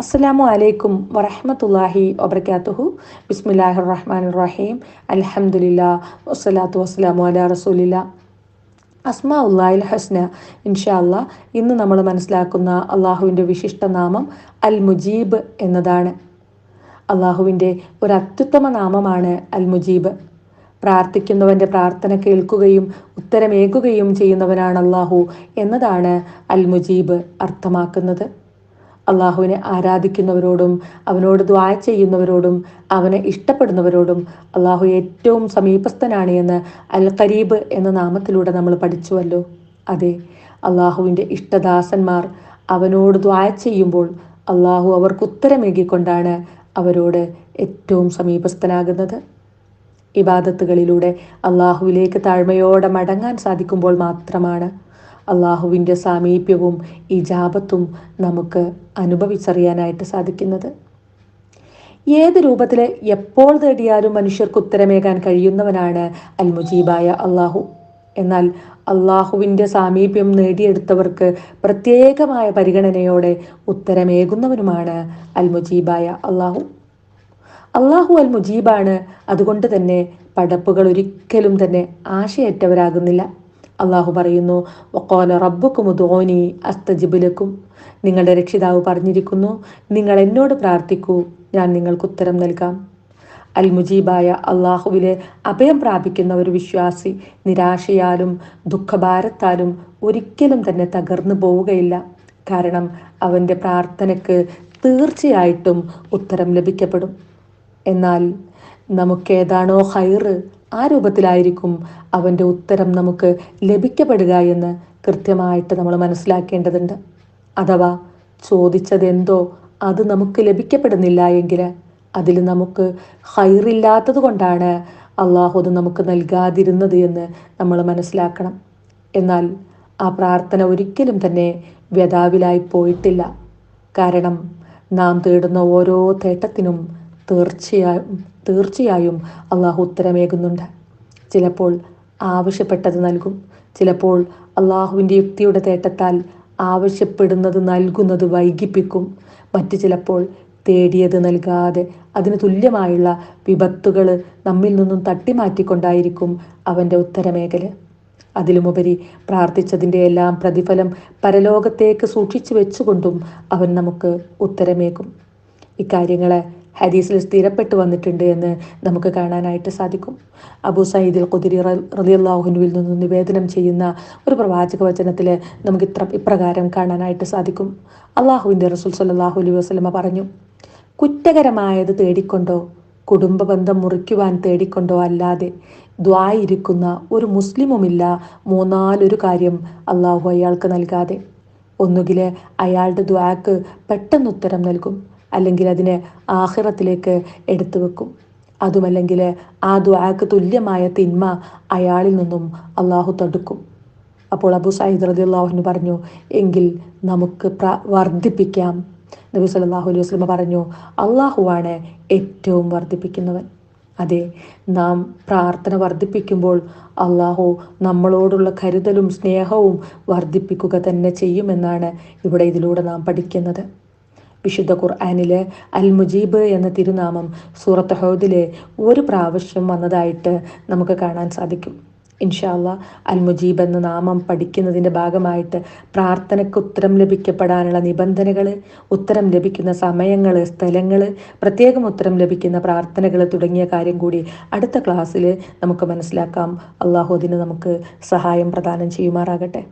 അസ്സലാമു അലൈക്കും വറഹമത്തല്ലാഹി വബർക്കാത്തുഹു ബിസ്മില്ലാഹിർ റഹ്മാൻ റഹീം അലഹമുല്ല വസ്സലാത്തു വസ്സലാമു അല റസൂലില്ല. അസ്മാ ഉല്ലാഹിൽ ഹസ്ന. ഇൻഷാല്ല ഇന്ന് നമ്മൾ മനസ്സിലാക്കുന്ന അള്ളാഹുവിന്റെ വിശിഷ്ട നാമം അൽ മുജീബ് എന്നതാണ്. അള്ളാഹുവിന്റെ ഒരു അത്യുത്തമ നാമമാണ് അൽ മുജീബ് പ്രാർത്ഥിക്കുന്നവന്റെ പ്രാർത്ഥന കേൾക്കുകയും ഉത്തരമേകുകയും ചെയ്യുന്നവനാണ് അള്ളാഹു എന്നതാണ് അൽ മുജീബ് അർത്ഥമാക്കുന്നത്. അള്ളാഹുവിനെ ആരാധിക്കുന്നവരോടും അവനോട് ദ്വായ ചെയ്യുന്നവരോടും അവനെ ഇഷ്ടപ്പെടുന്നവരോടും അള്ളാഹു ഏറ്റവും സമീപസ്ഥനാണ് എന്ന് അൽ കരീബ് എന്ന നാമത്തിലൂടെ നമ്മൾ പഠിച്ചുവല്ലോ. അതെ അള്ളാഹുവിന്റെ ഇഷ്ടദാസന്മാർ അവനോട് ദ്വായ ചെയ്യുമ്പോൾ അള്ളാഹു അവർക്ക് ഉത്തരമേകിക്കൊണ്ടാണ് അവരോട് ഏറ്റവും സമീപസ്ഥനാകുന്നത്. ഇബാദത്തുകളിലൂടെ അള്ളാഹുവിലേക്ക് താഴ്മയോടെ മടങ്ങാൻ സാധിക്കുമ്പോൾ മാത്രമാണ് അള്ളാഹുവിന്റെ സാമീപ്യവും ഇജാബത്തും നമുക്ക് അനുഭവിച്ചറിയാനായിട്ട് സാധിക്കുന്നത്. ഏത് രൂപത്തിൽ എപ്പോൾ തേടിയാലും മനുഷ്യർക്ക് ഉത്തരമേകാൻ കഴിയുന്നവനാണ് അൽ മുജീബായ അള്ളാഹു. എന്നാൽ അള്ളാഹുവിന്റെ സാമീപ്യം നേടിയെടുത്തവർക്ക് പ്രത്യേകമായ പരിഗണനയോടെ ഉത്തരമേകുന്നവനുമാണ് അൽ മുജീബായ അള്ളാഹു. അള്ളാഹു അൽ മുജീബാണ് അതുകൊണ്ട് തന്നെ പടപ്പുകൾ ഒരിക്കലും തന്നെ ആശയറ്റവരാകുന്നില്ല. അള്ളാഹു പറയുന്നു ഒക്കോല റബ്ബുക്കും ധോനി അസ്തജിബുലക്കും നിങ്ങളുടെ രക്ഷിതാവ് പറഞ്ഞിരിക്കുന്നു നിങ്ങൾ എന്നോട് പ്രാർത്ഥിക്കൂ ഞാൻ നിങ്ങൾക്ക് ഉത്തരം നൽകാം. അൽ മുജീബായ അള്ളാഹുവിലെ അഭയം പ്രാപിക്കുന്ന ഒരു വിശ്വാസി നിരാശയാലും ദുഃഖഭാരത്താലും ഒരിക്കലും തന്നെ തകർന്നു പോവുകയില്ല. കാരണം അവന്റെ പ്രാർത്ഥനയ്ക്ക് തീർച്ചയായിട്ടും ഉത്തരം ലഭിക്കപ്പെടും. എന്നാൽ നമുക്കേതാണോ ഹൈറ് ആ രൂപത്തിലായിരിക്കും അവന്റെ ഉത്തരം നമുക്ക് ലഭിക്കപ്പെടുക എന്ന് കൃത്യമായിട്ട് നമ്മൾ മനസ്സിലാക്കേണ്ടതുണ്ട്. അഥവാ ചോദിച്ചതെന്തോ അത് നമുക്ക് ലഭിക്കപ്പെടുന്നില്ല എങ്കിൽ അതിൽ നമുക്ക് ഹൈറില്ലാത്തത് കൊണ്ടാണ് അള്ളാഹു അത് നമുക്ക് നൽകാതിരുന്നത് എന്ന് നമ്മൾ മനസ്സിലാക്കണം. എന്നാൽ ആ പ്രാർത്ഥന ഒരിക്കലും തന്നെ വ്യതാവിലായി പോയിട്ടില്ല. കാരണം നാം തേടുന്ന ഓരോ തേട്ടത്തിനും തീർച്ചയായും തീർച്ചയായും അള്ളാഹു ഉത്തരമേകുന്നുണ്ട്. ചിലപ്പോൾ ആവശ്യപ്പെട്ടത് നൽകും. ചിലപ്പോൾ അള്ളാഹുവിന്റെ യുക്തിയുടെ തേട്ടത്താൽ ആവശ്യപ്പെടുന്നത് നൽകുന്നത് വൈകിപ്പിക്കും. മറ്റു ചിലപ്പോൾ തേടിയത് നൽകാതെ അതിന് തുല്യമായുള്ള വിപത്തുകൾ നമ്മിൽ നിന്നും തട്ടിമാറ്റിക്കൊണ്ടായിരിക്കും അവന്റെ ഉത്തരമേഖല അതിലുമുപരി പ്രാർത്ഥിച്ചതിന്റെ എല്ലാം പ്രതിഫലം പരലോകത്തേക്ക് സൂക്ഷിച്ചു വെച്ചുകൊണ്ടും അവൻ നമുക്ക് ഉത്തരമേകും. ഇക്കാര്യങ്ങളെ ഹദീസിൽ സ്ഥിരപ്പെട്ടു വന്നിട്ടുണ്ട് എന്ന് നമുക്ക് കാണാനായിട്ട് സാധിക്കും. അബു സയ്യിദിൽ കുതിരി റലിയല്ലാഹുനുവിൽ നിന്ന് നിവേദനം ചെയ്യുന്ന ഒരു പ്രവാചക വചനത്തിൽ നമുക്ക് ഇത്ര ഇപ്രകാരം കാണാനായിട്ട് സാധിക്കും. അള്ളാഹുവിന്റെ റസൂൽ സല്ലാഹു അലൈഹി വസ്ലമ പറഞ്ഞു കുറ്റകരമായത് തേടിക്കൊണ്ടോ? കുടുംബ ബന്ധം മുറിക്കുവാൻ തേടിക്കൊണ്ടോ അല്ലാതെ ദ്വായിരിക്കുന്ന ഒരു മുസ്ലിമുമില്ല മൂന്നാലൊരു കാര്യം അള്ളാഹു അയാൾക്ക് നൽകാതെ. ഒന്നുകിൽ അയാളുടെ ദ്വാക്ക് പെട്ടെന്ന് ഉത്തരം നൽകും അല്ലെങ്കിൽ അതിനെ ആഹിറത്തിലേക്ക് എടുത്തു വെക്കും. അതുമല്ലെങ്കിൽ ആ ദ്വാക്ക് തുല്യമായ തിന്മ അയാളിൽ നിന്നും അള്ളാഹു തടുക്കും. അപ്പോൾ അബു സയ്യിദ് റതി അള്ളാഹുവിന് പറഞ്ഞു എങ്കിൽ നമുക്ക് പ്ര വർദ്ധിപ്പിക്കാം. നബി സല്ലാഹു അലൈഹി വസ്ലമ പറഞ്ഞു അള്ളാഹുവാണ് ഏറ്റവും വർദ്ധിപ്പിക്കുന്നവൻ. അതെ നാം പ്രാർത്ഥന വർദ്ധിപ്പിക്കുമ്പോൾ അള്ളാഹു നമ്മളോടുള്ള കരുതലും സ്നേഹവും വർദ്ധിപ്പിക്കുക തന്നെ ചെയ്യുമെന്നാണ് ഇവിടെ ഇതിലൂടെ നാം പഠിക്കുന്നത്. വിശുദ്ധ ഖുർആാനിലെ അൽ മുജീബ് എന്ന തിരുനാമം സൂറത്ത് ഹൗദിലെ ഒരു പ്രാവശ്യം വന്നതായിട്ട് നമുക്ക് കാണാൻ സാധിക്കും. ഇൻഷാല്ല അൽ മുജീബ് എന്ന നാമം പഠിക്കുന്നതിന്റെ ഭാഗമായിട്ട് പ്രാർത്ഥനയ്ക്ക് ഉത്തരം ലഭിക്കപ്പെടാനുള്ള നിബന്ധനകൾ ഉത്തരം ലഭിക്കുന്ന സമയങ്ങൾ സ്ഥലങ്ങൾ പ്രത്യേകം ഉത്തരം ലഭിക്കുന്ന പ്രാർത്ഥനകൾ തുടങ്ങിയ കാര്യം കൂടി അടുത്ത ക്ലാസ്സിൽ നമുക്ക് മനസ്സിലാക്കാം. അള്ളാഹു അതിന് നമുക്ക് സഹായം പ്രദാനം ചെയ്യുമാറാകട്ടെ.